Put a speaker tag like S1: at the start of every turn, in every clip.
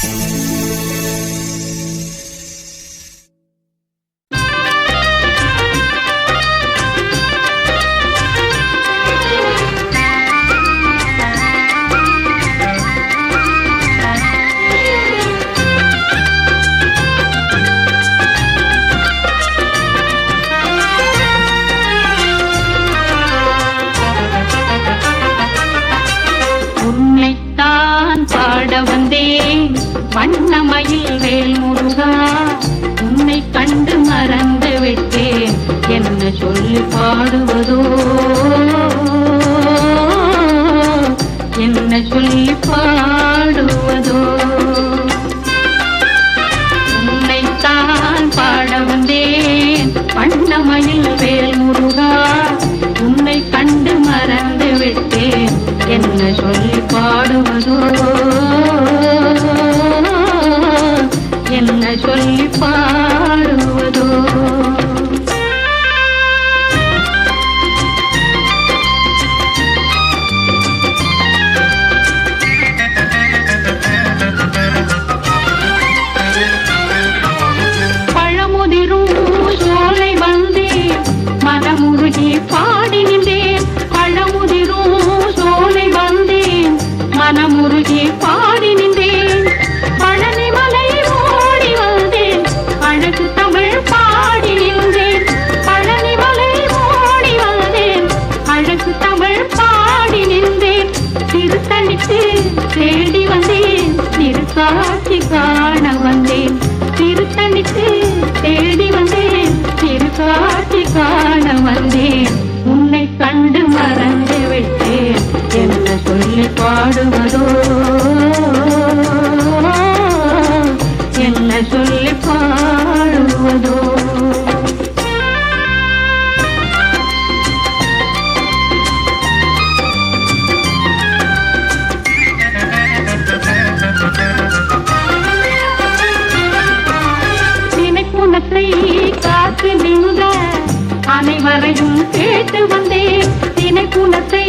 S1: உன்னைத்தான் பாட வந்தேன். வண்ணமயில் வேல் முருகா உன்னை கண்டு மறந்து விட்டேன். என்ன சொல்லி பாடுவதோ? என்ன சொல்லி பாடுவதோ? உன்னைத்தான் பாட வந்தேன். வண்ணமயில் அனைவரையும் கேட்டு வந்தேன். தினைக்குணத்தை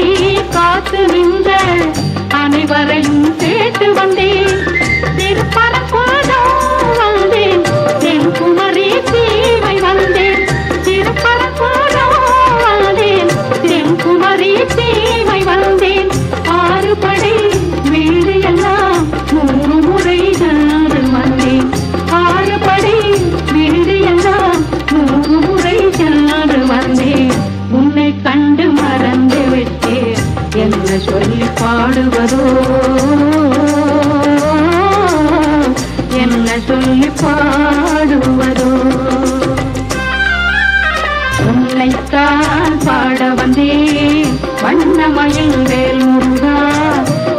S1: காத்து நின்ற அனைவரையும் கேட்டு வந்தேன். திருப்பரப்போதோ வந்தேன். தென்குமரி தீவை வந்தேன். திருப்பரப்போதோ வந்தேன். தென்குமரி தீவை சொல்லி பாடுவதோ? என்ன சொல்லி பாடுவதோ? உன்னைத்தான் பாட வந்தேன். வண்ணமயில் வேல் முருகா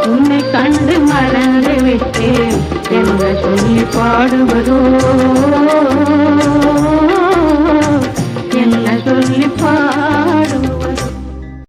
S1: உன்னை கண்டு மறந்து விட்டேன். என்ன சொல்லி பாடுவதோ?